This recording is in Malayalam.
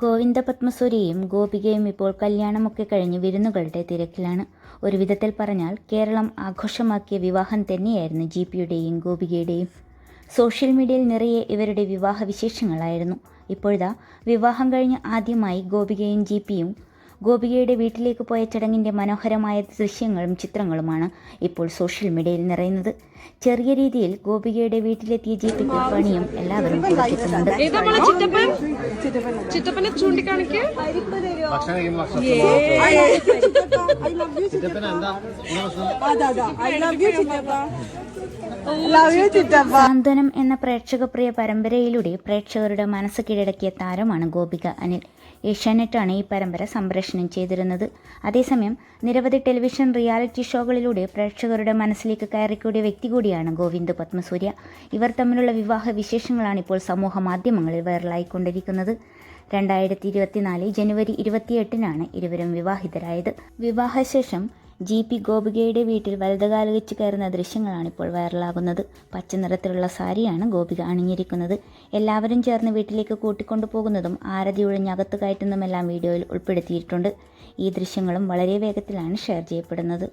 ഗോവിന്ദ പത്മസൂര്യയും ഗോപികയും ഇപ്പോൾ കല്യാണമൊക്കെ കഴിഞ്ഞ് വിരുന്നുകളുടെ തിരക്കിലാണ്. ഒരു വിധത്തിൽ പറഞ്ഞാൽ കേരളം ആഘോഷമാക്കിയ വിവാഹം തന്നെയായിരുന്നു ജി പിയുടെയും ഗോപികയുടെയും. സോഷ്യൽ മീഡിയയിൽ നിറയെ ഇവരുടെ വിവാഹ വിശേഷങ്ങളായിരുന്നു ഇപ്പോഴാ വിവാഹം കഴിഞ്ഞ് ആദ്യമായി ഗോപികയും ജി പിയും ഗോപികയുടെ വീട്ടിലേക്ക് പോയ ചടങ്ങിന്റെ മനോഹരമായ ദൃശ്യങ്ങളും ചിത്രങ്ങളുമാണ് ഇപ്പോൾ സോഷ്യൽ മീഡിയയിൽ നിറയുന്നത്. ചെറിയ രീതിയിൽ ഗോപികയുടെ വീട്ടിലെത്തിയ ജീപ്പിക്ക് പണിയും എല്ലാവരും കൊടുത്തിട്ടുണ്ട് ഭക്ഷണം സാന്ത്വനം എന്ന പ്രേക്ഷകപ്രിയ പരമ്പരയിലൂടെ പ്രേക്ഷകരുടെ മനസ്സ് കീഴടക്കിയ താരമാണ് ഗോപിക അനിൽ. ഏഷ്യാനെറ്റാണ് ഈ പരമ്പര സംപ്രേഷണം ചെയ്തിരുന്നത്. അതേസമയം നിരവധി ടെലിവിഷൻ റിയാലിറ്റി ഷോകളിലൂടെ പ്രേക്ഷകരുടെ മനസ്സിലേക്ക് കയറിക്കൂടിയ വ്യക്തി കൂടിയാണ് ഗോവിന്ദ് പത്മസൂര്യ. ഇവർ തമ്മിലുള്ള വിവാഹ വിശേഷങ്ങളാണ് ഇപ്പോൾ സമൂഹ മാധ്യമങ്ങളിൽ വൈറലായിക്കൊണ്ടിരിക്കുന്നത്. രണ്ടായിരത്തി ഇരുപത്തിനാല് ജനുവരി ഇരുപത്തിയെട്ടിനാണ് ഇരുവരും വിവാഹിതരായത്. വിവാഹശേഷം ജി പി ഗോപികയുടെ വീട്ടിൽ വലതുകാൽ വെച്ച് കയറുന്ന ദൃശ്യങ്ങളാണ് ഇപ്പോൾ വൈറലാകുന്നത്. പച്ച നിറത്തിലുള്ള സാരിയാണ് ഗോപിക അണിഞ്ഞിരിക്കുന്നത്. എല്ലാവരും ചേർന്ന് വീട്ടിലേക്ക് കൂട്ടിക്കൊണ്ടു പോകുന്നതും ആരതി ഒഴിഞ്ഞകത്ത് കയറ്റുന്നതുമെല്ലാം വീഡിയോയിൽ ഉൾപ്പെടുത്തിയിട്ടുണ്ട്. ഈ ദൃശ്യങ്ങളും വളരെ വേഗത്തിലാണ് ഷെയർ ചെയ്യപ്പെടുന്നത്.